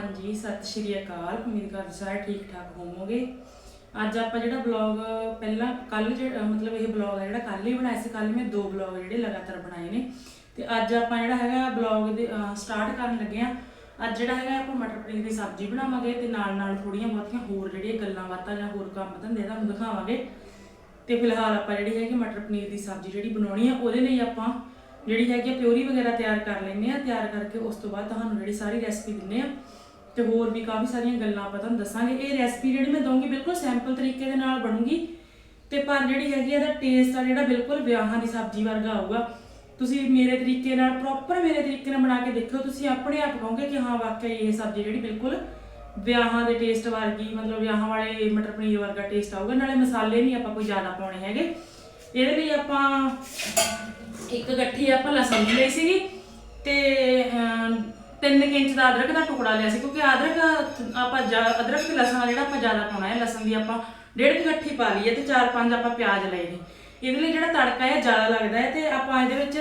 ਹਾਂਜੀ, ਸਤਿ ਸ਼੍ਰੀ ਅਕਾਲ। ਉਮੀਦ ਕਰਦੇ ਸਾਰੇ ਠੀਕ ਠਾਕ ਹੋਵੋਗੇ। ਅੱਜ ਆਪਾਂ ਜਿਹੜਾ ਬਲੌਗ ਪਹਿਲਾਂ ਕੱਲ ਮਤਲਬ ਇਹ ਬਲੌਗ ਹੈ ਜਿਹੜਾ ਕੱਲ ਹੀ ਬਣਾਇਆ ਸੀ ਕੱਲ ਮੈਂ ਦੋ ਬਲੌਗ ਜਿਹੜੇ ਲਗਾਤਾਰ ਬਣਾਏ ਨੇ। ਤੇ ਅੱਜ ਆਪਾਂ ਜਿਹੜਾ ਹੈਗਾ ਬਲੌਗ ਦੇ ਸਟਾਰਟ ਕਰਨ ਲੱਗੇ ਆ ਅੱਜ ਜਿਹੜਾ ਹੈਗਾ ਆਪਾਂ ਮਟਰ ਪਨੀਰ ਦੀ ਸਬਜ਼ੀ ਬਣਾਵਾਂਗੇ ਤੇ ਨਾਲ ਨਾਲ ਥੋੜੀਆਂ ਬਹੁਤੀਆਂ ਹੋਰ ਜਿਹੜੀਆਂ ਗੱਲਾਂ ਬਾਤਾਂ ਜਾਂ ਹੋਰ ਕੰਮ ਧੰਦੇ ਤੁਹਾਨੂੰ ਦਿਖਾਵਾਂਗੇ। ਤੇ ਫਿਲਹਾਲ ਆਪਾਂ ਜਿਹੜੀ ਹੈਗੀ ਮਟਰ ਪਨੀਰ ਦੀ ਸਬਜ਼ੀ ਜਿਹੜੀ ਬਣਾਉਣੀ ਆ, ਉਹਦੇ ਲਈ ਆਪਾਂ ਜਿਹੜੀ ਹੈਗੀ ਆ ਪਿਓਰੀ ਵਗੈਰਾ ਤਿਆਰ ਕਰ ਲੈਂਦੇ ਆ ਤਿਆਰ ਕਰਕੇ ਉਸ ਤੋਂ ਬਾਅਦ ਤੁਹਾਨੂੰ ਜਿਹੜੀ ਸਾਰੀ ਰੈਸਪੀ ਦਿੰਨੇ ਆ ਤੇ ਹੋਰ ਵੀ ਕਾਫੀ ਸਾਰੀਆਂ ਗੱਲਾਂ ਆਪਾਂ ਤੁਹਾਨੂੰ ਦੱਸਾਂਗੇ। ਇਹ ਰੈਸਪੀ ਜਿਹੜੀ ਮੈਂ ਦਊਂਗੀ ਬਿਲਕੁਲ ਸਿੰਪਲ ਤਰੀਕੇ ਦੇ ਨਾਲ ਬਣੂਗੀ। ਤੇ ਪਰ ਜਿਹੜੀ ਹੈਗੀ ਆ, ਇਹਦਾ ਟੇਸਟ ਆ ਜਿਹੜਾ ਬਿਲਕੁਲ ਵਿਆਹਾਂ ਦੀ ਸਬਜ਼ੀ ਵਰਗਾ ਆਊਗਾ। ਤੁਸੀਂ ਮੇਰੇ ਤਰੀਕੇ ਨਾਲ ਪ੍ਰੋਪਰ ਮੇਰੇ ਤਰੀਕੇ ਨਾਲ ਬਣਾ ਕੇ ਦੇਖਿਓ। ਤੁਸੀਂ ਆਪਣੇ ਆਪ ਕਹੋਗੇ ਕਿ ਹਾਂ, ਵਾਕਈ ਇਹ ਸਬਜ਼ੀ ਜਿਹੜੀ ਬਿਲਕੁਲ ਵਿਆਹਾਂ ਦੇ ਟੇਸਟ ਵਰਗੀ, ਮਤਲਬ ਵਿਆਹਾਂ ਵਾਲੇ ਮਟਰ ਪਨੀਰ ਵਰਗਾ ਟੇਸਟ ਆਊਗਾ। ਨਾਲੇ ਮਸਾਲੇ ਨਹੀਂ ਆਪਾਂ ਕੋਈ ਜ਼ਿਆਦਾ ਪਾਉਣੇ ਹੈਗੇ। ਇਹਦੇ ਲਈ ਆਪਾਂ ਇੱਕ ਗੱਠੀ ਆਪਾਂ ਲਸਣ ਲਈ ਸੀਗੀ। ਤੇ ਅਮ, ਤਿੰਨ ਕੁ ਇੰਚ ਦਾ ਅਦਰਕ ਦਾ ਟੁਕੜਾ ਲਿਆ ਸੀ ਕਿਉਂਕਿ ਅਦਰਕ ਆਪਾਂ ਜ਼ਿਆ- ਅਦਰਕ ਤੇ ਲਸਣ ਆ ਜਿਹੜਾ ਆਪਾਂ ਜ਼ਿਆਦਾ ਪਾਉਣਾ ਹੈ ਲਸਣ ਦੀ ਆਪਾਂ ਡੇਢ ਕੁ ਗੱਠੀ ਪਾ ਲਈ ਹੈ ਤੇ ਚਾਰ ਪੰਜ ਆਪਾਂ ਪਿਆਜ਼ ਲਏ ਨੇ। ਇਹਦੇ ਲਈ ਜਿਹੜਾ ਤੜਕਾ ਹੈ ਜ਼ਿਆਦਾ ਲੱਗਦਾ ਹੈ ਤੇ ਆਪਾਂ ਇਹਦੇ ਵਿੱਚ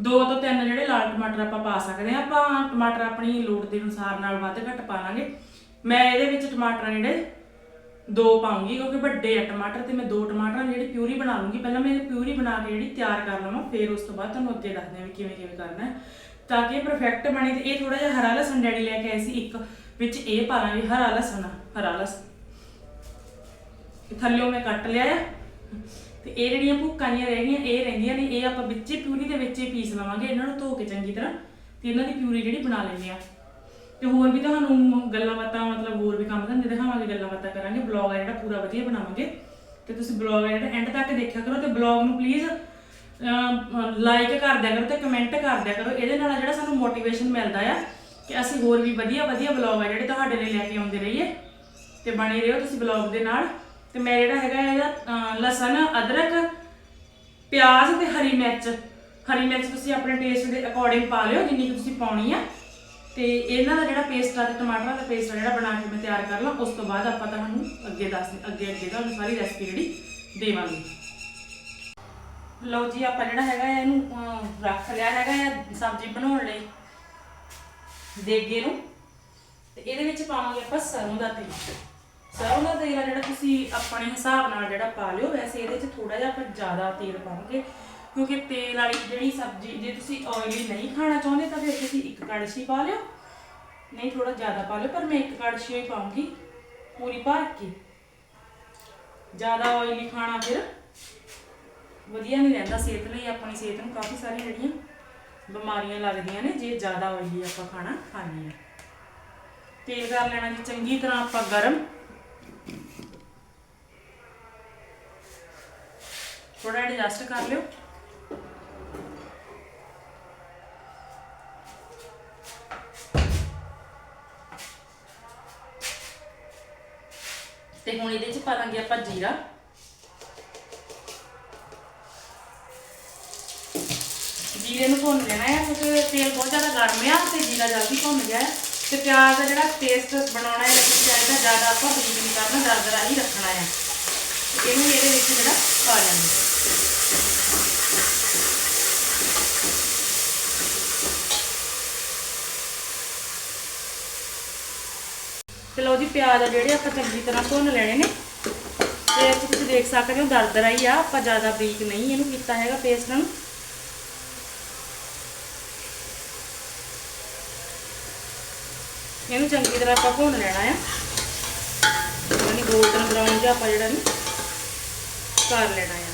ਦੋ ਤੋਂ ਤਿੰਨ ਜਿਹੜੇ ਲਾਲ ਟਮਾਟਰ ਆਪਾਂ ਪਾ ਸਕਦੇ ਹਾਂ। ਆਪਾਂ ਟਮਾਟਰ ਆਪਣੀ ਲੋੜ ਦੇ ਅਨੁਸਾਰ ਨਾਲ ਵੱਧ ਘੱਟ ਪਾ ਲਾਂਗੇ। ਮੈਂ ਇਹਦੇ ਵਿੱਚ ਟਮਾਟਰ ਜਿਹੜੇ ਦੋ ਪਾਉਂਗੀ ਕਿਉਂਕਿ ਵੱਡੇ ਆ ਟਮਾਟਰ ਤੇ ਮੈਂ ਦੋ ਟਮਾਟਰਾਂ ਦੀ ਜਿਹੜੀ ਪਿਊਰੀ ਬਣਾ ਲੂੰਗੀ। ਪਹਿਲਾਂ ਮੈਂ ਇਹ ਪਿਊਰੀ ਬਣਾ ਕੇ ਜਿਹੜੀ ਤਿਆਰ ਕਰ ਲਵਾਂ ਫਿਰ ਉਸ ਤੋਂ ਬਾਅਦ ਤੁਹਾਨੂੰ ਅੱਗੇ ਦੱਸਦੇ ਹਾਂ ਵੀ ਕਿਵੇਂ ਕਿਵੇਂ ਕਰਨਾ ਹੈ। ਤਾਂ ਕਿ ਪਰਫੈਕਟ ਬਣੇ ਤੇ ਇਹ ਥੋੜਾ ਜਿਹਾ ਹਰਾ ਲਸਣ ਡੈਡੀ ਲੈ ਕੇ ਆਏ ਸੀ, ਇੱਕ ਵਿੱਚ ਇਹ ਪਾ ਲਾਂਗੇ ਹਰਾ ਲਸਣ ਹਰਾ ਲਸਣ। ਥੱਲਿਓਂ ਮੈਂ ਕੱਟ ਲਿਆ ਆ। ਤੇ ਇਹ ਜਿਹੜੀਆਂ ਭੁੱਕਾਂ ਜਿਹੀਆਂ ਰਹਿ ਗਈਆਂ, ਇਹ ਰਹਿੰਦੀਆਂ ਨੇ, ਇਹ ਆਪਾਂ ਵਿੱਚੇ ਪਿਊਰੀ ਦੇ ਵਿੱਚ ਪੀਸ ਲਵਾਂਗੇ, ਇਹਨਾਂ ਨੂੰ ਧੋ ਕੇ ਚੰਗੀ ਤਰ੍ਹਾਂ, ਤੇ ਇਹਨਾਂ ਦੀ ਪਿਊਰੀ ਜਿਹੜੀ ਬਣਾ ਲੈਂਦੇ ਆ। ਤੇ ਹੋਰ ਵੀ ਤੁਹਾਨੂੰ ਗੱਲਾਂ ਬਾਤਾਂ, ਮਤਲਬ ਹੋਰ ਵੀ ਕੰਮ ਧੰਦੇ ਦਿਖਾਵਾਂਗੇ, ਗੱਲਾਂ ਬਾਤਾਂ ਕਰਾਂਗੇ ਬਲੌਗ ਆ ਜਿਹੜਾ ਪੂਰਾ ਵਧੀਆ ਬਣਾਵਾਂਗੇ। ਤੇ ਤੁਸੀਂ ਬਲੌਗ ਜਿਹੜਾ ਐਂਡ ਤੱਕ ਦੇਖਿਆ ਕਰੋ, ਤੇ ਬਲੌਗ ਨੂੰ ਪਲੀਜ਼ ਲਾਈਕ ਕਰ ਦਿਆ ਕਰੋ ਤੇ ਕਮੈਂਟ ਕਰ ਦਿਆ ਕਰੋ। ਇਹਦੇ ਨਾਲ ਜਿਹੜਾ ਸਾਨੂੰ ਮੋਟੀਵੇਸ਼ਨ ਮਿਲਦਾ ਆ ਕਿ ਅਸੀਂ ਹੋਰ ਵੀ ਵਧੀਆ ਵਧੀਆ ਬਲੌਗ ਆ ਜਿਹੜੇ ਤੁਹਾਡੇ ਲਈ ਲੈ ਕੇ ਆਉਂਦੇ ਰਹੀਏ ਤੇ ਬਣੇ ਰਹੋ ਤੁਸੀਂ ਬਲੌਗ ਦੇ ਨਾਲ। ਤੇ ਮੈਂ ਜਿਹੜਾ ਹੈਗਾ ਇਹਦਾ ਲਸਣ, ਅਦਰਕ, ਪਿਆਜ਼ ਤੇ ਹਰੀ ਮਿਰਚ। ਹਰੀ ਮਿਰਚ ਤੁਸੀਂ ਆਪਣੇ ਟੇਸਟ ਦੇ ਅਕੋਰਡਿੰਗ ਪਾ ਲਿਓ, ਜਿੰਨੀ ਕੁ ਤੁਸੀਂ ਪਾਉਣੀ ਆ। ਤੇ ਇਹਨਾਂ ਦਾ ਜਿਹੜਾ ਪੇਸਟ ਆ ਤੇ ਟਮਾਟਰਾਂ ਦਾ ਪੇਸਟ ਆ ਜਿਹੜਾ ਬਣਾ ਕੇ ਮੈਂ ਤਿਆਰ ਕਰ ਲਾਂ, ਉਸ ਤੋਂ ਬਾਅਦ ਆਪਾਂ ਤੁਹਾਨੂੰ ਅੱਗੇ ਦੱਸ ਅੱਗੇ ਅੱਗੇ ਤੁਹਾਨੂੰ ਸਾਰੀ ਰੈਸਪੀ ਜਿਹੜੀ ਦੇਵਾਂਗੇ। ਲਓ ਜੀ ਆਪਾਂ ਜਿਹੜਾ ਹੈਗਾ ਆ ਇਹਨੂੰ ਅਹ, ਰੱਖ ਲਿਆ ਹੈਗਾ ਆ ਸਬਜ਼ੀ ਬਣਾਉਣ ਲਈ। ਦੇਗੇ ਨੂੰ। ਤੇ ਇਹਦੇ ਵਿੱਚ ਪਾਵਾਂਗੇ ਆਪਾਂ ਸਰੋਂ ਦਾ ਤੇਲ। ਸਰੋਂ ਦਾ ਤੇਲ ਆ ਜਿਹੜਾ ਤੁਸੀਂ ਆਪਣੇ ਹਿਸਾਬ ਨਾਲ ਜਿਹੜਾ ਪਾ ਲਿਓ ਵੈਸੇ ਇਹਦੇ 'ਚ ਥੋੜਾ ਜਿਹਾ ਆਪਾਂ ਜ਼ਿਆਦਾ ਤੇਲ ਪਾਵਾਂਗੇ। ਕਿਉਂਕਿ ਤੇਲ ਵਾਲੀ ਜਿਹੜੀ ਸਬਜ਼ੀ ਜੇ ਤੁਸੀਂ ਆਇਲੀ ਨਹੀਂ ਖਾਣਾ ਚਾਹੁੰਦੇ ਤਾਂ ਫਿਰ ਤੁਸੀਂ ਇੱਕ ਕੜਛੀ ਪਾ ਲਿਓ। ਨਹੀਂ ਥੋੜਾ ਜ਼ਿਆਦਾ ਪਾ ਲਿਓ ਪਰ ਮੈਂ ਇੱਕ ਕੜਛੀ ਹੀ ਪਾਉਂਗੀ ਪੂਰੀ ਭਰ ਕੇ। ਜ਼ਿਆਦਾ ਆਇਲੀ ਖਾਣਾ ਫਿਰ। ਵਧੀਆ ਨਹੀਂ ਰਹਿੰਦਾ ਸਿਹਤ ਲਈ, ਆਪਣੀ ਸਿਹਤ ਨੂੰ ਕਾਫੀ ਸਾਰੀਆਂ ਜਿਹੜੀਆਂ ਬਿਮਾਰੀਆਂ ਲੱਗਦੀਆਂ ਨੇ, ਜੇ ਜ਼ਿਆਦਾ ਆਇਲੀ ਆਪਾਂ ਖਾਣਾ ਖਾਂਦੇ ਆ ਤੇਲ ਕਰ ਲੈਣਾ ਜੀ, ਚੰਗੀ ਤਰ੍ਹਾਂ ਆਪਾਂ ਗਰਮ। ਥੋੜਾ ਐਡਜਸਟ ਕਰ ਲਿਓ। ਤੇ ਹੁਣ ਇਹਦੇ ਚ ਪਾ ਦਾਂਗੇ ਆਪਾਂ ਜੀਰਾ। ਜੀਰੇ ਨੂੰ ਭੁੰਨ ਲੈਣਾ ਹੈ, ਕਿਉਂਕਿ ਤੇਲ ਬਹੁਤ ਜ਼ਿਆਦਾ ਗਰਮ ਆ ਤੇ ਜੀਰਾ ਜਲਦੀ ਭੁੰਨ ਗਿਆ ਤੇ ਪਿਆਜ਼ ਦਾ ਜਿਹੜਾ ਪੇਸਟ ਬਣਾਉਣਾ ਹੈ ਲੇਕਿਨ ਚਾਹੀਦਾ ਜ਼ਿਆਦਾ ਆਪਾਂ ਬਰੀਕ ਨਹੀਂ ਕਰਨਾ ਦਰਦਰਾ ਹੀ ਰੱਖਣਾ ਹੈ। ਤੇ ਇਹਨੂੰ ਇਹਦੇ ਵਿੱਚ ਜਿਹੜਾ ਪਾ ਲੈਣਾ ਤੇ ਲਓ ਜੀ, ਪਿਆਜ਼ ਆ ਜਿਹੜੇ ਆਪਾਂ ਚੰਗੀ ਤਰ੍ਹਾਂ ਭੁੰਨ ਲੈਣੇ ਨੇ। ਤੇ ਤੁਸੀਂ ਦੇਖ ਸਕਦੇ ਹੋ ਦਰਦਰਾ ਹੀ ਆ, ਆਪਾਂ ਜ਼ਿਆਦਾ ਬਰੀਕ ਨਹੀਂ ਇਹਨੂੰ ਕੀਤਾ ਹੈਗਾ ਪੇਸਟ ਨੂੰ। ਇਹਨੂੰ ਚੰਗੀ ਤਰ੍ਹਾਂ ਆਪਾਂ ਭੁੰਨ ਲੈਣਾ ਆ। ਯਾਨੀ ਗੋਲਡਨ ਬਰਾਊਨ ਜਿਹਾ ਆਪਾਂ ਜਿਹੜਾ ਨੂੰ, ਕਰ ਲੈਣਾ ਆ।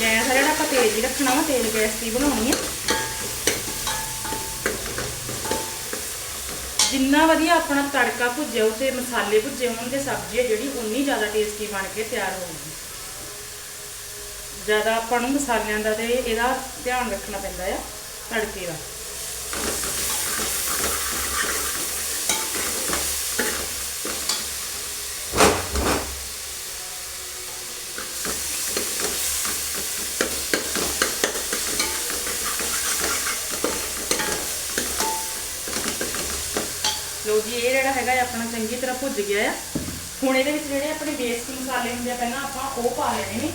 ਗੈਸ ਆ ਜਿਹੜਾ ਆਪਾਂ ਤੇਜ਼ ਹੀ ਰੱਖਣਾ ਵਾ ਤੇਜ਼ ਗੈਸ ਦੀ ਬਣਾਉਣੀ ਆ। ਜਿੰਨਾ ਵਧੀਆ ਆਪਣਾ ਤੜਕਾ ਭੁੱਜਿਆ ਉਤੇ ਮਸਾਲੇ ਭੁੱਜੇ ਹੋਣਗੇ ਸਬਜ਼ੀ ਹੈ ਜਿਹੜੀ ਉਨੀ ਜ਼ਿਆਦਾ ਟੇਸਟੀ ਬਣ ਕੇ ਤਿਆਰ ਹੋਊਗੀ ਜ਼ਿਆਦਾ ਆਪਾਂ ਨੂੰ ਮਸਾਲਿਆਂ ਦਾ ਤੇ ਇਹਦਾ ਧਿਆਨ ਰੱਖਣਾ ਪੈਂਦਾ ਆ ਤੜਕੇ ਦਾ ਲੋ ਜੀ ਇਹ ਜਿਹੜਾ ਹੈਗਾ ਹੈ ਆਪਣਾ ਚੰਗੀ ਤਰ੍ਹਾਂ ਭੁੱਜ ਗਿਆ ਆ। ਹੁਣ ਇਹਦੇ ਵਿੱਚ ਜਿਹੜੇ ਆਪਣੇ ਬੇਸਿਕ ਮਸਾਲੇ ਹੁੰਦੇ ਆ, ਪਹਿਲਾਂ ਆਪਾਂ ਉਹ ਪਾ ਲੈਣੇ ਨੇ।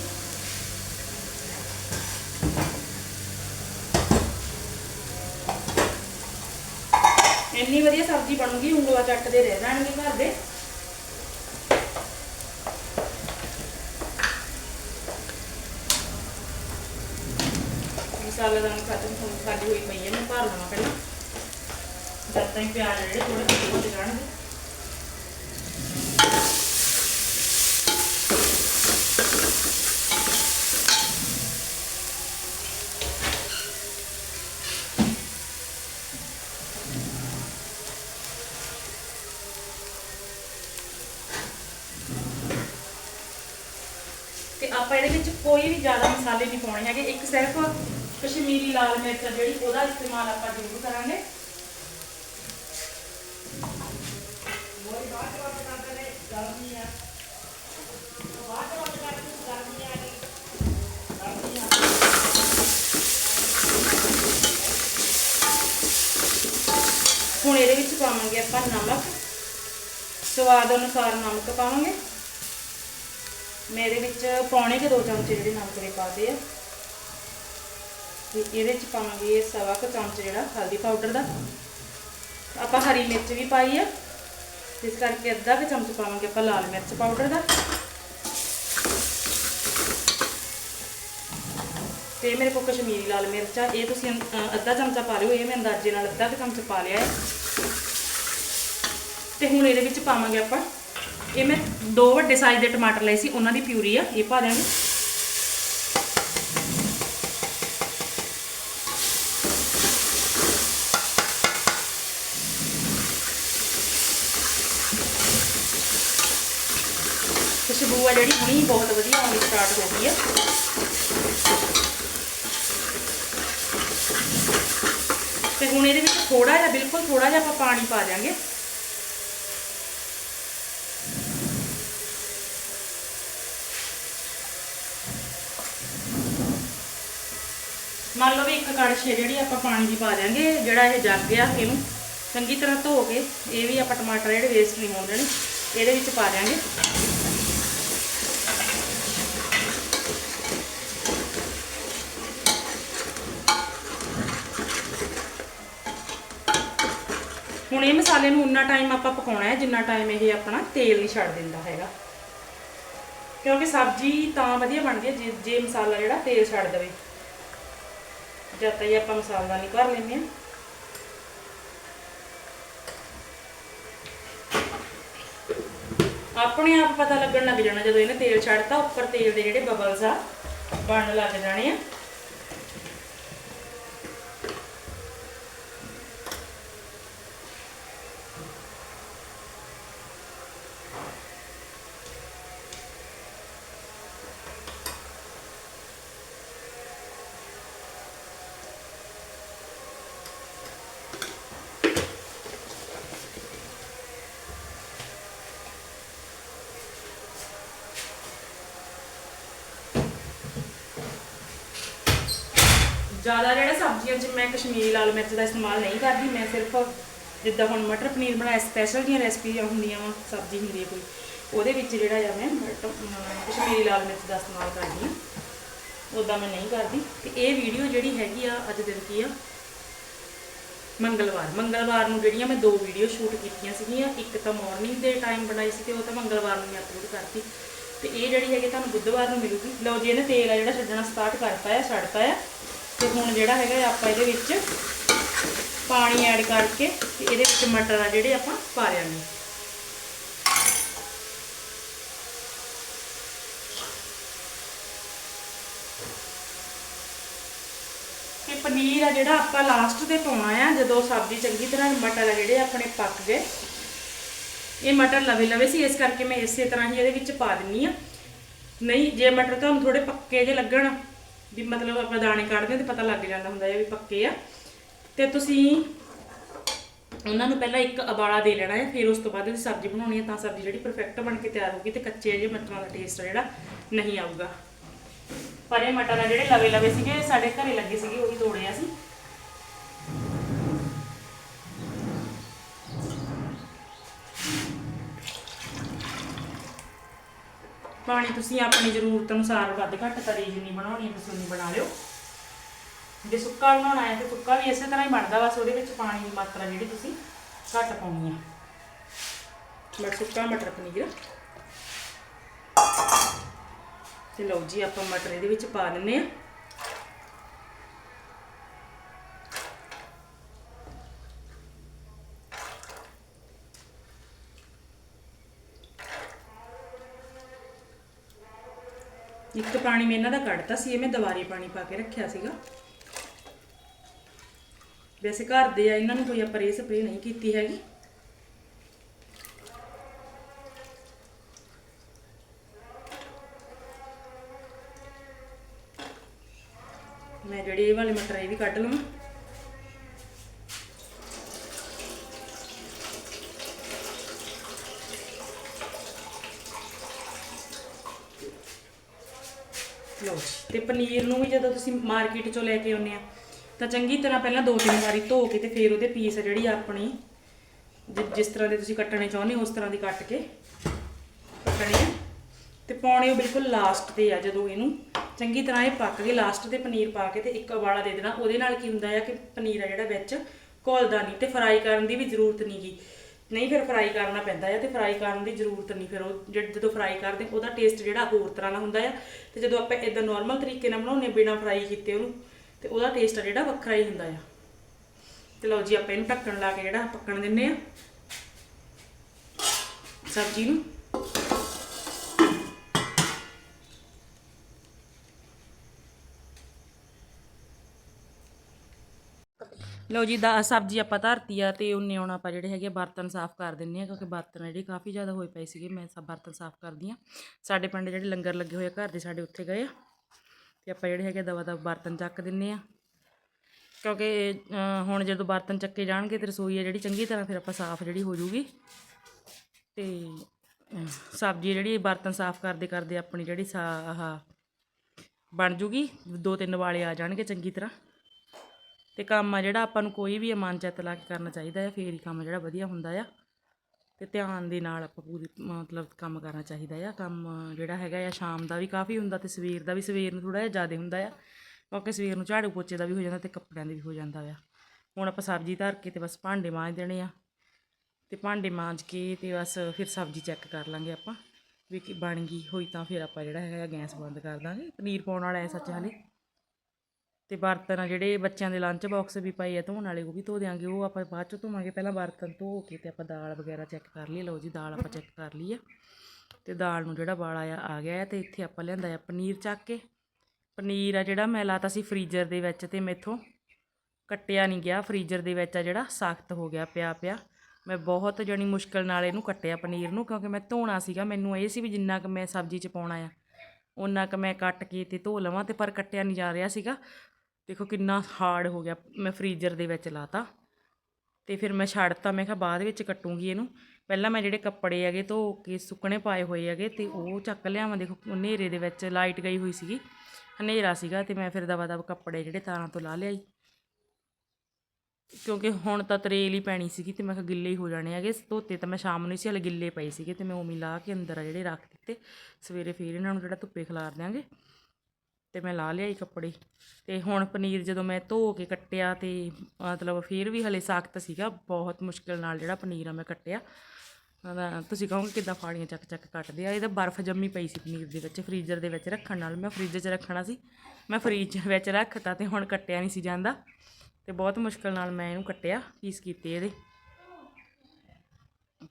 ਇੰਨੀ ਵਧੀਆ ਸਬਜ਼ੀ ਬਣੂਗੀ, ਉਂਗਲਾਂ ਚੱਟਦੇ ਰਹਿ ਜਾਣਗੇ ਘਰ ਦੇ। ਮਸਾਲੇ ਦਾ ਖਤਮ ਹੋਣ, ਖਾਲੀ ਹੋਈ ਪਈ ਹੈ ਮੈਂ ਭਰ ਲਵਾਂ ਪਹਿਲਾਂ। ਜਦ ਤਾਈਂ ਪਿਆਜ਼ ਜਿਹੜੇ ਥੋੜੇ ਜਿਹੇ ਹੋ ਜਾਣਗੇ ਤੇ ਆਪਾਂ ਇਹਦੇ ਵਿੱਚ ਕੋਈ ਵੀ ਜ਼ਿਆਦਾ ਮਸਾਲੇ ਨਹੀਂ ਪਾਉਣੇ ਹੈਗੇ। ਇੱਕ ਸਿਰਫ ਕਸ਼ਮੀਰੀ ਲਾਲ ਮਿਰਚ ਆ ਜਿਹੜੀ, ਉਹਦਾ ਇਸਤੇਮਾਲ ਆਪਾਂ ਜ਼ਰੂਰ ਕਰਾਂਗੇ। ਹੁਣ ਇਹਦੇ ਵਿੱਚ ਪਾਵਾਂਗੇ ਆਪਾਂ ਨਮਕ। ਸਵਾਦ ਅਨੁਸਾਰ ਨਮਕ ਪਾਵਾਂਗੇ। ਮੇਰੇ ਵਿੱਚ ਪੌਣੇ ਕੇ ਦੋ ਚਮਚੇ ਜਿਹੜੇ ਨਮਕ ਦੇ ਪਾਦੇ ਆ ਤੇ ਇਹਦੇ 'ਚ ਪਾਵਾਂਗੇ ਸਵਾ ਕੁ ਚਮਚ ਜਿਹੜਾ ਹਲਦੀ ਪਾਊਡਰ ਦਾ। ਆਪਾਂ ਹਰੀ ਮਿਰਚ ਵੀ ਪਾਈ ਆ। ਇਸ ਕਰਕੇ ਅੱਧਾ ਕੁ ਚਮਚ ਪਾਵਾਂਗੇ ਆਪਾਂ ਲਾਲ ਮਿਰਚ ਪਾਊਡਰ ਦਾ। ਤੇ ਮੇਰੇ ਕੋਲ ਕਸ਼ਮੀਰੀ ਲਾਲ ਮਿਰਚ ਆ। ਇਹ ਤੁਸੀਂ ਅੱਧਾ ਚਮਚਾ ਪਾ ਲਿਓ। ਇਹ ਮੈਂ ਅੰਦਾਜ਼ੇ ਨਾਲ ਅੱਧਾ ਕੁ ਚਮਚ ਪਾ ਲਿਆ ਹੈ ਤੇ ਹੁਣ ਇਹਦੇ ਵਿੱਚ ਪਾਵਾਂਗੇ ਆਪਾਂ ਇਹ ਮੈਂ ਦੋ ਵੱਡੇ ਸਾਈਜ਼ ਦੇ ਟਮਾਟਰ ਲਏ ਸੀ, ਉਹਨਾਂ ਦੀ ਪਿਊਰੀ ਆ, ਇਹ ਪਾ ਦਿਆਂਗੇ। ਖੁਸ਼ਬੂ ਆ ਜਿਹੜੀ ਹੁਣੀ ਬਹੁਤ ਵਧੀਆ ਆਉਣੀ ਸਟਾਰਟ ਹੋ ਗਈ ਆ। ਤੇ ਹੁਣ ਇਹਦੇ ਵਿੱਚ ਥੋੜਾ ਜਿਹਾ, ਬਿਲਕੁਲ ਥੋੜਾ ਜਿਹਾ ਆਪਾਂ ਪਾਣੀ ਪਾ ਦਿਆਂਗੇ। ਮੰਨ ਲਓ ਵੀ ਇੱਕ ਕੜਛੀ ਜਿਹੜੀ ਆਪਾਂ ਪਾਣੀ ਦੀ ਪਾ ਦਿਆਂਗੇ, ਜਿਹੜਾ ਇਹ ਜੱਗ ਗਿਆ ਇਹਨੂੰ ਚੰਗੀ ਤਰ੍ਹਾਂ ਧੋ ਕੇ, ਇਹ ਵੀ ਆਪਾਂ ਟਮਾਟਰ ਜਿਹੜੇ ਵੇਸਟ ਨਹੀਂ ਹੋਣ ਦੇਣੇ, ਇਹਦੇ ਵਿੱਚ ਪਾ ਦਿਆਂਗੇ। ਹੁਣ ਇਹ ਮਸਾਲੇ ਨੂੰ ਉਨਾ ਟਾਈਮ ਆਪਾਂ ਪਕਾਉਣਾ ਹੈ, ਜਿੰਨਾ ਟਾਈਮ ਇਹ ਆਪਣਾ ਤੇਲ ਨਹੀਂ ਛੱਡ ਦਿੰਦਾ ਹੈਗਾ। ਕਿਉਂਕਿ ਸਬਜ਼ੀ ਤਾਂ ਵਧੀਆ ਬਣਦੀ ਹੈ, ਜੇ ਜੇ ਮਸਾਲਾ ਜਿਹੜਾ ਤੇਲ ਛੱਡ ਦੇਵੇ। ਜਦ ਤੱਕ ਆਪਾਂ ਮਸਾਲਾ ਨਹੀਂ ਕਰ ਲੈਂਦੇ ਹਾਂ। ਆਪਣੇ ਆਪ ਪਤਾ ਲੱਗਣ ਲੱਗ ਜਾਣਾ ਜਦੋਂ ਇਹਨੇ ਤੇਲ ਛੱਡਤਾ, ਉੱਪਰ ਤੇਲ ਦੇ ਜਿਹੜੇ ਬਬਲਸ ਆ, ਬਣਨ ਲੱਗ ਜਾਣੇ ਆ। ਜ਼ਿਆਦਾ ਜਿਹੜਾ ਸਬਜ਼ੀਆਂ 'ਚ ਮੈਂ ਕਸ਼ਮੀਰੀ ਲਾਲ ਮਿਰਚ ਦਾ ਇਸਤੇਮਾਲ ਨਹੀਂ ਕਰਦੀ, ਮੈਂ ਸਿਰਫ ਜਿੱਦਾਂ ਹੁਣ ਮਟਰ ਪਨੀਰ ਬਣਾਇਆ ਸਪੈਸ਼ਲ ਦੀਆਂ ਰੈਸਪੀਆਂ ਹੁੰਦੀਆਂ ਵਾ, ਸਬਜ਼ੀ ਹੁੰਦੀ ਹੈ ਕੋਈ, ਉਹਦੇ ਵਿੱਚ ਜਿਹੜਾ ਆ ਮੈਂ ਮਟਰ- ਕਸ਼ਮੀਰੀ ਲਾਲ ਮਿਰਚ ਦਾ ਇਸਤੇਮਾਲ ਕਰਦੀ ਹਾਂ। ਉਦਾਂ ਮੈਂ ਨਹੀਂ ਕਰਦੀ। ਤੇ ਇਹ ਵੀਡੀਓ ਜਿਹੜੀ ਹੈਗੀ ਆ, ਅੱਜ ਦਿਨ ਕੀ ਆ? ਮੰਗਲਵਾਰ। ਮੰਗਲਵਾਰ ਨੂੰ ਜਿਹੜੀਆਂ ਮੈਂ ਦੋ ਵੀਡੀਓ ਸ਼ੂਟ ਕੀਤੀਆਂ ਸੀਗੀਆਂ, ਇੱਕ ਤਾਂ ਮਾਰਨਿੰਗ ਦੇ ਟਾਈਮ ਬਣਾਈ ਸੀ ਤੇ ਉਹ ਤਾਂ ਮੰਗਲਵਾਰ ਨੂੰ ਮੈਂ ਅਪਲੋਡ ਕਰਤੀ। ਤੇ ਇਹ ਜਿਹੜੀ ਹੈਗੀ ਤੁਹਾਨੂੰ ਬੁੱਧਵਾਰ ਨੂੰ ਮਿਲੂਗੀ। ਲਓ ਜੀ, ਇਹਨੇ ਤੇਲ ਆ ਜਿਹੜਾ ਛੱਡਣਾ ਸਟਾਰਟ ਕਰਤਾ ਹੈ ਛੱਡਤਾ ਹੈ ਤੇ ਹੁਣ ਜਿਹੜਾ ਹੈਗਾ ਆਪਾਂ ਇਹਦੇ ਵਿੱਚ ਪਾਣੀ ਐਡ ਕਰਕੇ ਤੇ ਇਹਦੇ ਵਿੱਚ ਮਟਰ ਆ ਜਿਹੜੇ ਆਪਾਂ ਪਾ ਲਿਆਂਗੇ ਤੇ ਪਨੀਰ ਆ ਜਿਹੜਾ ਆਪਾਂ ਲਾਸਟ ਤੇ ਪਾਉਣਾ ਆ, ਜਦੋਂ ਸਬਜ਼ੀ ਚੰਗੀ ਤਰ੍ਹਾਂ ਮਟਰ ਆ ਜਿਹੜੇ ਆਪਣੇ ਪੱਕ ਗਏ। ਇਹ ਮਟਰ ਲਵੇ ਲਵੇ ਸੀ, ਇਸ ਕਰਕੇ ਮੈਂ ਇਸੇ ਤਰ੍ਹਾਂ ਹੀ ਇਹਦੇ ਵਿੱਚ ਪਾ ਦਿੰਨੀ ਆ। ਨਹੀਂ, ਜੇ ਮਟਰ ਤੁਹਾਨੂੰ ਥੋੜੇ ਪੱਕੇ ਜੇ ਲੱਗਣ ਵੀ ਮਤਲਬ ਆਪਾਂ ਦਾਣੇ ਕੱਢਦੇ ਹਾਂ ਤੇ ਪਤਾ ਲੱਗ ਜਾਂਦਾ ਹੁੰਦਾ ਹੈ ਵੀ ਪੱਕੇ ਆ। ਤੇ ਤੁਸੀਂ ਉਹਨਾਂ ਨੂੰ ਪਹਿਲਾਂ ਇੱਕ ਉਬਾਲਾ ਦੇ ਲੈਣਾ ਹੈ, ਫਿਰ ਉਸ ਤੋਂ ਬਾਅਦ ਇਹਦੀ ਸਬਜ਼ੀ ਬਣਾਉਣੀ ਹੈ ਤਾਂ ਸਬਜ਼ੀ ਜਿਹੜੀ ਪਰਫੈਕਟ ਬਣ ਕੇ ਤਿਆਰ ਹੋਊਗੀ ਤੇ ਕੱਚੇ ਜਿਹੇ ਮਟਰਾਂ ਦਾ ਟੇਸਟ ਜਿਹੜਾ, ਨਹੀਂ ਆਊਗਾ। ਪਰ ਇਹ ਮਟਰ ਆ ਜਿਹੜੇ ਲਵੇ ਲਵੇ ਸੀਗੇ, ਸਾਡੇ ਘਰੇ ਲੱਗੇ ਸੀਗੇ, ਉਹ ਵੀ ਤੋੜੇ ਆ ਸੀ ਪਾਣੀ ਤੁਸੀਂ ਆਪਣੀ ਜ਼ਰੂਰਤ ਅਨੁਸਾਰ ਵੱਧ ਘੱਟ ਕਰੀ ਜਿੰਨੀ ਬਣਾਉਣੀ ਹੈ ਤੁਸੀਂ ਉਨੀ ਬਣਾ ਲਿਓ। ਜੇ ਸੁੱਕਾ ਬਣਾਉਣਾ ਹੈ ਤੇ ਸੁੱਕਾ ਵੀ ਇਸੇ ਤਰ੍ਹਾਂ ਹੀ ਬਣਦਾ ਬਸ ਉਹਦੇ ਵਿੱਚ ਪਾਣੀ ਦੀ ਮਾਤਰਾ ਜਿਹੜੀ ਤੁਸੀਂ ਘੱਟ ਪਾਉਣੀ ਆ। ਬਸ ਸੁੱਕਾ ਮਟਰ ਪਨੀਰ। ਤੇ ਲਓ ਜੀ, ਆਪਾਂ ਮਟਰ ਇਹਦੇ ਵਿੱਚ ਪਾ ਦਿੰਨੇ ਆ। ਇੱਕ ਪਾਣੀ ਮੈਂ ਇਹਨਾਂ ਦਾ ਕੱਢਤਾ ਸੀ, ਇਹ ਮੈਂ ਦੁਬਾਰੇ ਪਾਣੀ ਪਾ ਕੇ ਰੱਖਿਆ ਸੀਗਾ। ਵੈਸੇ ਘਰ ਦੇ ਆ, ਇਹਨਾਂ ਨੂੰ ਕੋਈ ਆਪਾਂ ਰੇ ਸਪਰੇ ਨਹੀਂ ਕੀਤੀ ਹੈਗੀ। ਮੈਂ ਜਿਹੜੇ ਇਹ ਵਾਲੇ ਮਟਰ ਇਹ ਵੀ ਕੱਢ ਲਵਾਂ ਲਓ ਜੀ। ਤੇ ਪਨੀਰ ਨੂੰ ਮਾਰਕੀਟ ਚੋਂ ਲੈ ਕੇ ਆਉਂਦੇ ਆ ਤਾਂ ਚੰਗੀ ਤਰ੍ਹਾਂ ਪਹਿਲਾਂ ਦੋ ਤਿੰਨ ਵਾਰੀ ਧੋ ਕੇ ਤੇ ਫਿਰ ਉਹਦੇ ਪੀਸ ਜਿਹੜੀ ਆਪਣੀ ਜਿਸ ਤਰ੍ਹਾਂ ਦੇ ਤੁਸੀਂ ਕੱਟਣੇ ਚਾਹੁੰਦੇ ਹੋ, ਉਸ ਤਰ੍ਹਾਂ ਦੀ ਕੱਟ ਕੇ ਕੱਟਣੇ ਆ ਤੇ ਪਾਉਣੇ ਉਹ ਬਿਲਕੁਲ ਲਾਸਟ ਤੇ ਆ ਜਦੋਂ ਇਹਨੂੰ। ਚੰਗੀ ਤਰ੍ਹਾਂ ਇਹ ਪੱਕ ਗਏ ਲਾਸਟ ਤੇ ਪਨੀਰ ਪਾ ਕੇ ਤੇ ਇੱਕ ਉਬਾਲਾ ਦੇ ਦੇਣਾ। ਉਹਦੇ ਨਾਲ ਕੀ ਹੁੰਦਾ ਆ ਕਿ ਪਨੀਰ ਆ ਜਿਹੜਾ ਵਿੱਚ ਘੋਲਦਾ ਨਹੀਂ ਤੇ ਫਰਾਈ ਕਰਨ ਦੀ ਵੀ ਜ਼ਰੂਰਤ ਨਹੀਂਗੀ ਨਹੀਂ ਫਿਰ ਫਰਾਈ ਕਰਨਾ ਪੈਂਦਾ ਆ ਤੇ ਫਰਾਈ ਕਰਨ ਦੀ ਜ਼ਰੂਰਤ ਨਹੀਂ ਫਿਰ ਉਹ ਜਦ- ਜਦੋਂ ਫਰਾਈ ਕਰਦੇ ਉਹਦਾ ਟੇਸਟ ਜਿਹੜਾ ਹੋਰ ਤਰ੍ਹਾਂ ਦਾ ਹੁੰਦਾ ਆ। ਤੇ ਜਦੋਂ ਆਪਾਂ ਇਦਾਂ ਨਾਰਮਲ ਤਰੀਕੇ ਨਾਲ ਬਣਾਉਂਦੇ ਬਿਨਾ ਫਰਾਈ ਕੀਤੇ ਉਹਨੂੰ, ਤੇ ਉਹਦਾ ਟੇਸਟ ਜਿਹੜਾ ਵੱਖਰਾ ਹੀ ਹੁੰਦਾ ਆ। ਤੇ ਲਓ ਜੀ, ਆਪਾਂ ਇਹਨੂੰ ਢੱਕਣ ਲਾ ਕੇ ਜਿਹੜਾ ਪੱਕਣ ਦਿੰਨੇ ਆ। ਸਬਜ਼ੀ ਨੂੰ। ਲਓ ਜੀ, ਦਾ ਸਬਜ਼ੀ ਆਪਾਂ ਧਰਤੀ ਆ ਤੇ ਉਹਨੇ ਹੁਣ ਆਪਾਂ ਜਿਹੜੇ ਹੈਗੇ ਬਰਤਨ ਸਾਫ਼ ਕਰ ਦਿੰਨੇ ਆ, ਕਿਉਂਕਿ ਬਰਤਨ ਜਿਹੜੇ ਕਾਫੀ ਜ਼ਿਆਦਾ ਹੋਏ ਪਏ ਸੀਗੇ, ਮੈਂ ਸਭ ਬਰਤਨ ਸਾਫ਼ ਕਰਦੀ ਆ ਸਾਡੇ ਪਿੰਡ ਜਿਹੜੇ ਲੰਗਰ ਲੱਗੇ ਹੋਏ ਆ, ਘਰ ਦੇ ਸਾਡੇ ਉੱਥੇ ਗਏ ਆ। ਤੇ ਆਪਾਂ ਜਿਹੜੇ ਹੈਗੇ ਦਵਾ ਦਵ ਬਰਤਨ ਚੱਕ ਦਿੰਨੇ ਆ। ਕਿਉਂਕਿ ਹੁਣ ਜਦੋਂ ਬਰਤਨ ਚੱਕੇ ਜਾਣਗੇ ਤੇ ਰਸੋਈ ਆ ਜਿਹੜੀ ਚੰਗੀ ਤਰ੍ਹਾਂ ਫਿਰ ਆਪਾਂ ਸਾਫ਼ ਜਿਹੜੀ ਹੋ ਜੂਗੀ। ਤੇ ਸਬਜ਼ੀ ਜਿਹੜੀ ਬਰਤਨ ਸਾਫ਼ ਕਰਦੇ ਕਰਦੇ ਆਪਣੀ ਜਿਹੜੀ ਸਾ, ਆਹ ਬਣ ਜੂਗੀ। ਦੋ ਤਿੰਨ ਵਾਲੇ ਆ ਜਾਣਗੇ ਚੰਗੀ ਤਰ੍ਹਾਂ। ਤੇ ਕੰਮ ਆ ਜਿਹੜਾ ਆਪਾਂ ਨੂੰ ਕੋਈ ਵੀ ਮਨ ਚਿੱਤ ਲਾ ਕੇ ਕਰਨਾ ਚਾਹੀਦਾ ਹੈ ਫੇਰ ਹੀ ਕੰਮ ਜਿਹੜਾ ਵਧੀਆ ਹੁੰਦਾ ਆ। ਤੇ ਧਿਆਨ ਦੇ ਨਾਲ ਆਪਾਂ ਪੂਰੀ ਮਤਲਬ ਕੰਮ ਕਰਨਾ ਚਾਹੀਦਾ ਆ। ਕੰਮ ਜਿਹੜਾ ਹੈਗਾ ਆ, ਸ਼ਾਮ ਦਾ ਵੀ ਕਾਫੀ ਹੁੰਦਾ ਤੇ ਸਵੇਰ ਦਾ ਵੀ, ਸਵੇਰ ਨੂੰ ਥੋੜਾ ਜਿਹਾ ਜ਼ਿਆਦਾ ਹੁੰਦਾ ਆ। ਕਿਉਂਕਿ ਸਵੇਰ ਨੂੰ ਝਾੜੂ ਪੋਚੇ ਦਾ ਵੀ ਹੋ ਜਾਂਦਾ ਤੇ ਕੱਪੜਿਆਂ ਦਾ ਵੀ ਹੋ ਜਾਂਦਾ ਆ। ਹੁਣ ਆਪਾਂ ਸਬਜ਼ੀ ਧਰ ਕੇ ਤੇ ਬਸ ਭਾਂਡੇ ਮਾਂਜ ਦੇਣੇ ਆ। ਤੇ ਭਾਂਡੇ ਮਾਂਜ ਕੇ ਤੇ ਬਸ ਫਿਰ ਸਬਜ਼ੀ ਚੈੱਕ ਕਰ ਲਾਂਗੇ ਆਪਾਂ ਵੀ ਕਿ ਬਣ ਗਈ ਹੋਈ ਤਾਂ ਫਿਰ ਆਪਾਂ ਜਿਹੜਾ ਹੈਗਾ ਗੈਸ ਬੰਦ ਕਰ ਦਾਂਗੇ। ਪਨੀਰ ਪਾਉਣ ਵਾਲਾ ਐ ਸੱਚ ਹਾਲੇ। ਤੇ ਬਰਤਨ ਆ ਜਿਹੜੇ ਬੱਚਿਆਂ ਦੇ ਲੰਚ ਬਾਕਸ ਵੀ ਪਏ ਆ, ਧੋਣ ਵਾਲੇ ਉਹ ਵੀ ਧੋ ਦਿਆਂਗੇ, ਉਹ ਆਪਾਂ ਬਾਅਦ ਚ ਧੋਵਾਂਗੇ। ਪਹਿਲਾਂ ਬਰਤਨ ਧੋ ਕੇ ਤੇ ਆਪਾਂ ਦਾਲ ਵਗੈਰਾ ਚੈੱਕ ਕਰ ਲਈ ਲਓ ਜੀ, ਦਾਲ ਆਪਾਂ ਚੈੱਕ ਕਰ ਲਈ ਆ। ਤੇ ਦਾਲ ਨੂੰ ਜਿਹੜਾ ਵਾਲਾ ਆਇਆ ਆ ਗਿਆ ਹੈ ਤੇ ਇੱਥੇ ਆਪਾਂ ਲਿਆਂਦਾ ਆ ਪਨੀਰ ਚੱਕ ਕੇ। ਪਨੀਰ ਆ ਜਿਹੜਾ ਮੈਂ ਲਾਤਾ ਸੀ ਫ੍ਰੀਜ਼ਰ ਦੇ ਵਿੱਚ ਤੇ ਮੈਥੋਂ ਕੱਟਿਆ ਨਹੀਂ ਗਿਆ। ਫ੍ਰੀਜ਼ਰ ਦੇ ਵਿੱਚ ਆ ਜਿਹੜਾ ਸਖਤ ਹੋ ਗਿਆ, ਪਿਆ ਪਿਆ। ਮੈਂ ਬਹੁਤ ਜਣੀ ਮੁਸ਼ਕਲ ਨਾਲ ਇਹਨੂੰ ਕੱਟਿਆ ਪਨੀਰ ਨੂੰ, ਕਿਉਂਕਿ ਮੈਂ ਧੋਣਾ ਸੀਗਾ। ਮੈਨੂੰ ਇਹ ਸੀ ਵੀ ਜਿੰਨਾ ਕੁ ਮੈਂ ਸਬਜ਼ੀ 'ਚ ਪਾਉਣਾ ਆ ਉਨਾ ਕੁ ਮੈਂ ਕੱਟ ਕੇ ਤੇ ਧੋ ਲਵਾਂ ਤੇ ਪਰ ਕੱਟਿਆ ਨਹੀਂ ਜਾ ਰਿਹਾ ਸੀਗਾ। ਦੇਖੋ ਕਿੰਨਾ ਹਾਰਡ ਹੋ ਗਿਆ, ਮੈਂ ਫ੍ਰੀਜ਼ਰ ਦੇ ਵਿੱਚ ਲਾਤਾ। ਤੇ ਫਿਰ ਮੈਂ ਛੱਡਤਾ, ਮੈਂ ਕਿਹਾ ਬਾਅਦ ਵਿੱਚ ਕੱਟੂੰਗੀ ਇਹਨੂੰ। ਪਹਿਲਾਂ ਮੈਂ ਜਿਹੜੇ ਕੱਪੜੇ ਹੈਗੇ ਧੋ ਕੇ ਸੁੱਕਣੇ ਪਾਏ ਹੋਏ ਹੈਗੇ ਤੇ ਉਹ ਚੱਕ ਲਿਆਵਾਂ। ਦੇਖੋ ਹਨੇਰੇ ਦੇ ਵਿੱਚ ਲਾਈਟ ਗਈ ਹੋਈ ਸੀਗੀ, ਹਨੇਰਾ ਸੀਗਾ ਤੇ ਮੈਂ ਫਿਰ ਦਵਾ ਦਵ ਕੱਪੜੇ ਜਿਹੜੇ ਤਾਰਾਂ ਤੋਂ ਲਾ ਲਿਆਈ। ਕਿਉਂਕਿ ਹੁਣ ਤਾਂ ਤਰੇਲ ਹੀ ਪੈਣੀ ਸੀਗੀ ਤੇ ਮੈਂ ਕਿਹਾ ਗਿੱਲੇ ਹੀ ਹੋ ਜਾਣੇ ਹੈਗੇ। ਧੋਤੇ ਤਾਂ ਮੈਂ ਸ਼ਾਮ ਨੂੰ ਹੀ ਸੀ, ਹਲੇ ਗਿੱਲੇ ਪਏ ਸੀਗੇ ਤੇ ਮੈਂ ਉਵੇਂ ਹੀ ਲਾ ਕੇ ਅੰਦਰ ਆ ਜਿਹੜੇ ਰੱਖ ਦਿੱਤੇ। ਸਵੇਰੇ ਫੇਰ ਇਹਨਾਂ ਨੂੰ ਜਿਹੜਾ ਧੁੱਪੇ ਖਿਲਾਰ ਦਿਆਂਗੇ। ਤੇ ਮੈਂ ਲਾ ਲਿਆਈ ਕੱਪੜੇ। ਤੇ ਹੁਣ ਪਨੀਰ ਜਦੋਂ ਮੈਂ ਧੋ ਕੇ ਕੱਟਿਆ ਤੇ ਮਤਲਬ ਫੇਰ ਵੀ ਹਲੇ ਸਖਤ ਸੀਗਾ, ਬਹੁਤ ਮੁਸ਼ਕਿਲ ਨਾਲ ਜਿਹੜਾ ਪਨੀਰ ਆ ਮੈਂ ਕੱਟਿਆ। ਤੁਸੀਂ ਕਹੋਗੇ ਕਿੱਦਾਂ ਫਾੜੀਆਂ ਚੱਕ ਚੱਕ ਕੱਟਦੇ ਆ? ਇਹਦਾ ਬਰਫ਼ ਜੰਮੀ ਪਈ ਸੀ ਪਨੀਰ ਦੇ ਵਿੱਚ, ਫ੍ਰੀਜ਼ਰ ਦੇ ਵਿੱਚ ਰੱਖਣ ਨਾਲ। ਮੈਂ ਫ੍ਰੀਜ਼ਰ 'ਚ ਰੱਖਣਾ ਸੀ, ਮੈਂ ਫ੍ਰੀਜ਼ ਵਿੱਚ ਰੱਖਤਾ ਤੇ ਹੁਣ ਕੱਟਿਆ ਨਹੀਂ ਸੀ ਜਾਂਦਾ। ਤੇ ਬਹੁਤ ਮੁਸ਼ਕਿਲ ਨਾਲ ਮੈਂ ਇਹਨੂੰ ਕੱਟਿਆ ਪੀਸ ਕੀਤੇ ਇਹਦੇ।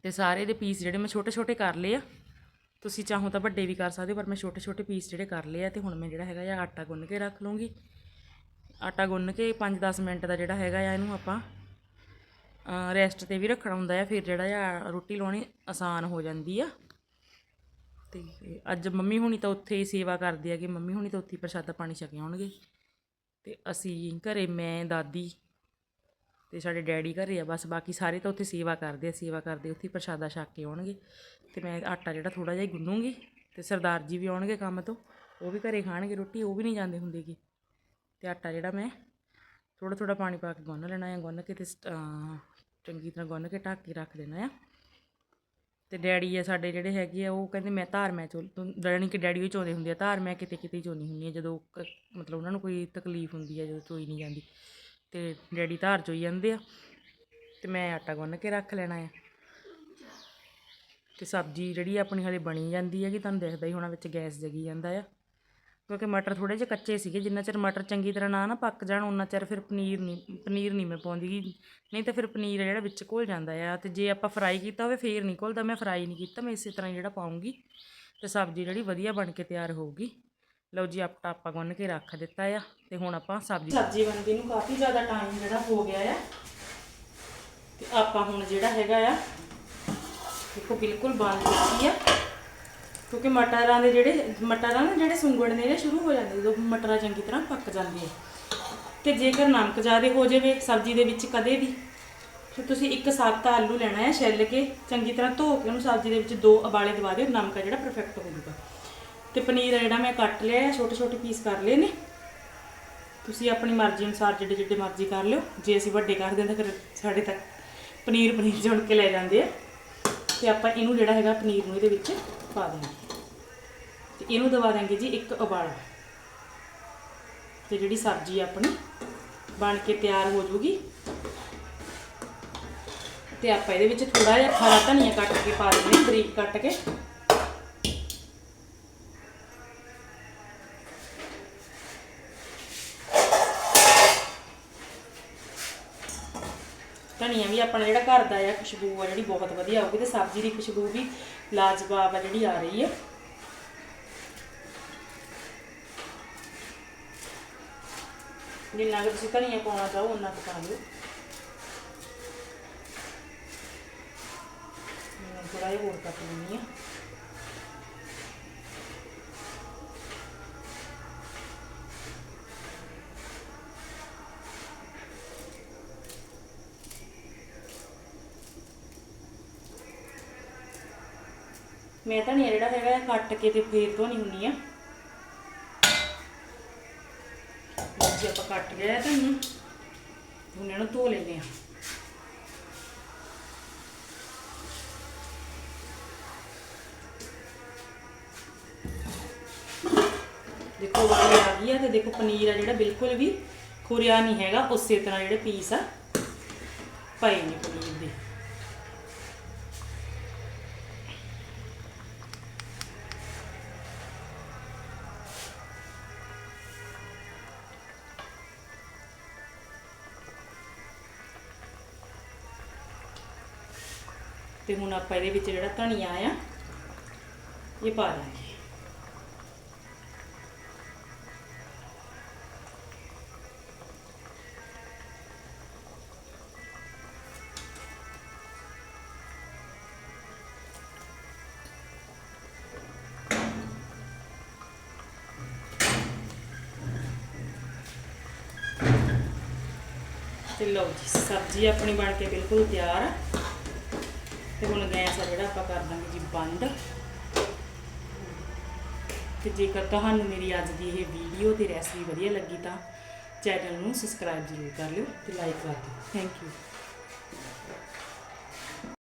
ਤੇ ਸਾਰੇ ਦੇ ਪੀਸ ਜਿਹੜੇ ਮੈਂ ਛੋਟੇ ਛੋਟੇ ਕਰ ਲਏ ਆ। ਤੁਸੀਂ ਚਾਹੋ ਤਾਂ ਵੱਡੇ ਵੀ ਕਰ ਸਕਦੇ ਹੋ, ਪਰ ਮੈਂ ਛੋਟੇ ਛੋਟੇ ਪੀਸ ਜਿਹੜੇ ਕਰ ਲਏ ਆ ਤੇ ਹੁਣ ਮੈਂ ਜਿਹੜਾ ਹੈਗਾ ਆ ਆਟਾ ਗੁੰਨ ਕੇ ਰੱਖ ਲੂੰਗੀ ਆਟਾ ਗੁੰਨ ਕੇ 5-10 ਮਿੰਟ ਦਾ ਜਿਹੜਾ ਹੈਗਾ ਆ ਇਹਨੂੰ ਆਪਾਂ ਰੈਸਟ ਤੇ ਵੀ ਰੱਖਣਾ ਹੁੰਦਾ ਆ, ਫਿਰ ਜਿਹੜਾ ਆ ਰੋਟੀ ਲਾਉਣੀ ਆਸਾਨ ਹੋ ਜਾਂਦੀ ਆ। ਤੇ ਅੱਜ ਮੰਮੀ ਹੁਣੀ ਤਾਂ ਉੱਥੇ ਹੀ ਸੇਵਾ ਕਰਦੇ ਆ ਮੰਮੀ ਹੁਣੀ ਤਾਂ ਉੱਥੇ ਹੀ ਪ੍ਰਸ਼ਾਦਾ ਪਾਣੀ ਛਕੇ ਆਉਣਗੇ ਤੇ ਅਸੀਂ ਘਰੇ ਮੈਂ, ਦਾਦੀ ਤੇ ਸਾਡੇ ਡੈਡੀ ਘਰੇ ਆ, ਬਸ ਬਾਕੀ ਸਾਰੇ ਤਾਂ ਉੱਥੇ ਸੇਵਾ ਕਰਦੇ ਆ, ਸੇਵਾ ਕਰਦੇ ਉੱਥੇ ਪ੍ਰਸ਼ਾਦਾ ਛਕ ਕੇ ਆਉਣਗੇ। ਤੇ ਮੈਂ ਆਟਾ ਜਿਹੜਾ ਥੋੜਾ ਜਿਹਾ ਹੀ ਗੁੰਨੂੰਗੀ ਤੇ ਸਰਦਾਰ ਜੀ ਵੀ ਆਉਣਗੇ ਕੰਮ ਤੋਂ, ਉਹ ਵੀ ਘਰੇ ਖਾਣਗੇ ਰੋਟੀ, ਉਹ ਵੀ ਨਹੀਂ ਜਾਂਦੇ ਹੁੰਦੇਗੇ ਤੇ ਆਟਾ ਜਿਹੜਾ ਮੈਂ ਥੋੜਾ ਥੋੜਾ ਪਾਣੀ ਪਾ ਕੇ ਗੁੰਨ ਲੈਣਾ ਹੈ ਗੁੰਨ ਕੇ ਤੇ ਸਟ- ਚੰਗੀ ਤਰ੍ਹਾਂ ਗੁੰਨ ਕੇ ਢੱਕ ਕੇ ਰੱਖ ਦੇਣਾ ਆ। ਤੇ ਡੈਡੀ ਆ ਸਾਡੇ ਜਿਹੜੇ ਹੈਗੇ ਆ, ਉਹ ਕਹਿੰਦੇ ਮੈਂ ਧਾਰ ਮੈਂ ਚੋ ਜਾਣੀ ਕਿ ਡੈਡੀ ਉਹ ਚੋਂਦੇ ਹੁੰਦੇ ਆ, ਧਾਰ ਮੈਂ ਕਿਤੇ ਕਿਤੇ ਹੀ ਚੋਂਦੀ ਹੁੰਦੀ ਆ, ਜਦੋਂ ਕ- ਮਤਲਬ ਉਹਨਾਂ ਨੂੰ ਕੋਈ ਤਕਲੀਫ ਹੁੰਦੀ ਆ, ਜਦੋਂ ਚੋਈ ਨਹੀਂ ਜਾਂਦੀ। ਤੇ ਡੈਡੀ ਧਾਰ ਚੋਈ ਜਾਂਦੇ ਆ ਤੇ ਮੈਂ ਆਟਾ ਗੁੰਨ ਕੇ ਰੱਖ ਲੈਣਾ ਆ। ਤੇ ਸਬਜ਼ੀ ਜਿਹੜੀ ਆਪਣੀ ਹਲੇ ਬਣੀ ਜਾਂਦੀ ਹੈਗੀ, ਤੁਹਾਨੂੰ ਦਿਖਦਾ ਹੀ ਹੋਣਾ ਵਿੱਚ ਗੈਸ ਜਗੀ ਜਾਂਦਾ ਆ। ਕਿਉਂਕਿ ਮਟਰ ਥੋੜੇ ਜਿਹੇ ਕੱਚੇ ਸੀਗੇ, ਜਿੰਨਾ ਚਿਰ ਮਟਰ ਚੰਗੀ ਤਰ੍ਹਾਂ ਨਾ ਨਾ ਪੱਕ ਜਾਣ ਉਹਨਾਂ ਚਿਰ ਫਿਰ ਪਨੀਰ ਨਹੀਂ ਪਨੀਰ ਨਹੀਂ ਮੈਂ ਪਾਉਂਦੀ ਨਹੀਂ ਤਾਂ ਫਿਰ ਪਨੀਰ ਆ ਜਿਹੜਾ ਵਿੱਚ ਘੁਲ ਜਾਂਦਾ ਆ। ਤੇ ਜੇ ਆਪਾਂ ਫਰਾਈ ਕੀਤਾ ਹੋਵੇ, ਫੇਰ ਨਹੀਂ ਘੁਲਦਾ। ਮੈਂ ਫਰਾਈ ਨਹੀਂ ਕੀਤਾ, ਮੈਂ ਇਸੇ ਤਰ੍ਹਾਂ ਹੀ ਜਿਹੜਾ ਪਾਉਂਗੀ। ਤੇ ਸਬਜ਼ੀ ਜਿਹੜੀ ਵਧੀਆ ਬਣ ਕੇ ਤਿਆਰ ਹੋਊਗੀ। ਲਓ ਜੀ ਆਟਾ ਆਪਾਂ ਗੁੰਨ ਕੇ ਰੱਖ ਦਿੱਤਾ ਆ ਤੇ ਹੁਣ ਆਪਾਂ ਸਬਜ਼ੀ ਸਬਜ਼ੀ ਬਣਦੀ ਨੂੰ ਕਾਫੀ ਜ਼ਿਆਦਾ ਟਾਈਮ ਜਿਹੜਾ ਹੋ ਗਿਆ ਆ। ਤੇ ਆਪਾਂ ਹੁਣ ਜਿਹੜਾ ਹੈਗਾ ਆ, ਦੇਖੋ ਬਿਲਕੁਲ ਬੰਦ ਕੀਤੀ ਆ। ਕਿਉਂਕਿ ਮਟਰਾਂ ਦੇ ਜਿਹੜੇ, ਮਟਰਾਂ ਦੇ ਜਿਹੜੇ ਸੁੰਗੜ ਨੇ ਸ਼ੁਰੂ ਹੋ ਜਾਂਦੇ ਜਦੋਂ ਮਟਰਾਂ ਚੰਗੀ ਤਰ੍ਹਾਂ ਪੱਕ ਜਾਂਦੇ ਆ। ਤੇ ਜੇਕਰ ਨਮਕ ਜ਼ਿਆਦਾ ਹੋ ਜਾਵੇ ਸਬਜ਼ੀ ਦੇ ਵਿੱਚ ਕਦੇ ਵੀ ਫਿਰ ਤੁਸੀਂ ਇੱਕ ਸੱਤ ਆਲੂ ਲੈਣਾ ਹੈ ਛਿੱਲ ਕੇ, ਚੰਗੀ ਤਰ੍ਹਾਂ ਧੋ ਕੇ ਉਹਨੂੰ ਸਬਜ਼ੀ ਦੇ ਵਿੱਚ ਦੋ ਉਬਾਲੇ ਦਵਾ ਦਿਓ, ਨਮਕ ਜਿਹੜਾ ਪਰਫੈਕਟ ਹੋ ਜਾਊਗਾ ਤੇ ਪਨੀਰ ਆ ਜਿਹੜਾ ਮੈਂ ਕੱਟ ਲਿਆ, ਛੋਟੇ ਛੋਟੇ ਪੀਸ ਕਰ ਲਏ ਨੇ। ਤੁਸੀਂ ਆਪਣੀ ਮਰਜ਼ੀ ਅਨੁਸਾਰ ਜਿਹੜੇ ਜਿਹੜੇ ਮਰਜ਼ੀ ਕਰ ਲਿਓ। ਜੇ ਅਸੀਂ ਵੱਡੇ ਕਰ ਦਿੰਦੇ ਫਿਰ ਸਾਡੇ ਤੱਕ ਪਨੀਰ ਪਨੀਰ ਜੁੜ ਕੇ ਲੈ ਜਾਂਦੇ ਆ। ਤੇ ਆਪਾਂ ਇਹਨੂੰ ਜਿਹੜਾ ਹੈਗਾ ਪਨੀਰ ਨੂੰ ਇਹਦੇ ਵਿੱਚ ਪਾ ਦੇਣਾ। ਤੇ ਇਹਨੂੰ ਦਵਾ ਦਾਂਗੇ ਜੀ ਇੱਕ ਉਬਾਲਾ। ਤੇ ਜਿਹੜੀ ਸਬਜ਼ੀ ਆਪਣੀ ਬਣ ਕੇ ਤਿਆਰ ਹੋ ਜੂਗੀ, ਤੇ ਆਪਾਂ ਇਹਦੇ ਵਿੱਚ ਥੋੜਾ ਜਿਹਾ ਹਰਾ ਧਨੀਆ ਕੱਟ ਕੇ ਪਾ ਦਿੰਦੇ ਬਰੀਕ ਕੱਟ ਕੇ ਧਨੀਆ ਵੀ ਆਪਣਾ ਜਿਹੜਾ ਘਰ ਦਾ ਆ, ਖੁਸ਼ਬੂ ਆ ਜਿਹੜੀ ਬਹੁਤ ਵਧੀਆ ਆਊਗੀ ਤੇ ਸਬਜ਼ੀ ਦੀ ਖੁਸ਼ਬੂ ਵੀ ਲਾਜਵਾਬ ਆ ਜਿਹੜੀ ਆ ਰਹੀ ਹੈ ਜਿੰਨਾ ਕੁ ਤੁਸੀਂ ਧਨੀਆ ਪਾਉਣਾ ਚਾਹੋ ਉਹਨਾਂ ਕੁ ਪਾ ਲਿਓ ਥੋੜਾ ਜਿਹਾ ਹੋਰ ਕੱਟ ਲੈਂਦੀ ਆ। ਮੈਂ ਧਨੀਆ ਜਿਹੜਾ ਹੈਗਾ ਕੱਟ ਕੇ ਤੇ ਫੇਰ ਧੋਣੀ ਹੁੰਦੀ ਆ। ਜੀ ਆਪਾਂ ਕੱਟ ਲਿਆ ਹੈ ਧਨੀਆ ਹੁਣ ਇਹਨੂੰ ਧੋ ਲੈਂਦੇ ਆ। ਦੇਖੋ ਵਾਲੀ ਆ ਗਈ ਆ ਤੇ ਦੇਖੋ ਪਨੀਰ ਆ ਜਿਹੜਾ ਬਿਲਕੁਲ ਵੀ ਖੁਰਿਆ ਨਹੀਂ ਹੈਗਾ, ਉਸੇ ਤਰ੍ਹਾਂ ਜਿਹੜੇ ਪੀਸ ਆ, ਪਏ ਨੇ ਪਨੀਰ ਦੇ। ਤੇ ਹੁਣ ਆਪਾਂ ਇਹਦੇ ਵਿੱਚ ਜਿਹੜਾ ਧਨੀਆ ਆ, ਇਹ ਪਾ ਦਾਂਗੇ ਤੇ ਲਓ ਜੀ, ਸਬਜ਼ੀ ਆਪਣੀ ਬਣ ਕੇ ਬਿਲਕੁਲ ਤਿਆਰ ਆ। ਤੇ ਹੁਣ ਗੈਸ ਆ ਜਿਹੜਾ ਆਪਾਂ ਕਰ ਦਾਂਗੇ ਜੀ ਬੰਦ। ਤੇ ਜੇਕਰ ਤੁਹਾਨੂੰ ਮੇਰੀ ਅੱਜ ਦੀ ਇਹ ਵੀਡੀਓ ਤੇ ਰੈਸਪੀ ਵਧੀਆ ਲੱਗੀ ਤਾਂ ਚੈਨਲ ਨੂੰ ਸਬਸਕ੍ਰਾਈਬ ਜ਼ਰੂਰ ਕਰ ਲਿਓ ਤੇ ਲਾਈਕ ਕਰ ਦਿਓ। Thank you